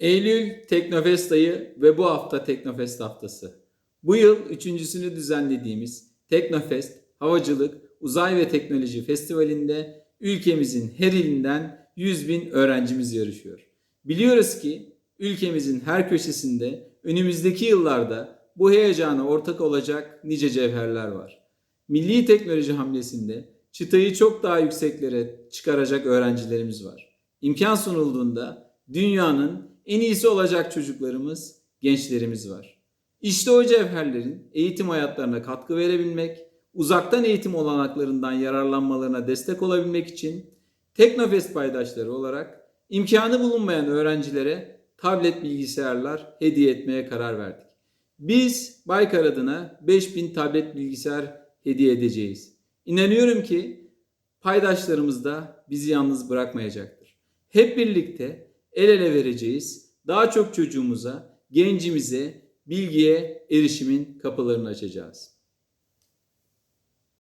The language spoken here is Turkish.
Eylül Teknofest ayı ve bu hafta Teknofest haftası. Bu yıl üçüncüsünü düzenlediğimiz Teknofest, Havacılık, Uzay ve Teknoloji Festivali'nde ülkemizin her ilinden 100 bin öğrencimiz yarışıyor. Biliyoruz ki ülkemizin her köşesinde önümüzdeki yıllarda bu heyecana ortak olacak nice cevherler var. Milli teknoloji hamlesinde çıtayı çok daha yükseklere çıkaracak öğrencilerimiz var. İmkan sunulduğunda dünyanın en iyisi olacak çocuklarımız, gençlerimiz var. İşte o cevherlerin eğitim hayatlarına katkı verebilmek, uzaktan eğitim olanaklarından yararlanmalarına destek olabilmek için Teknofest paydaşları olarak imkanı bulunmayan öğrencilere tablet bilgisayarlar hediye etmeye karar verdik. Biz Baykar adına 5000 tablet bilgisayar hediye edeceğiz. İnanıyorum ki paydaşlarımız da bizi yalnız bırakmayacaktır. Hep birlikte el ele vereceğiz. Daha çok çocuğumuza, gencimize, bilgiye erişimin kapılarını açacağız.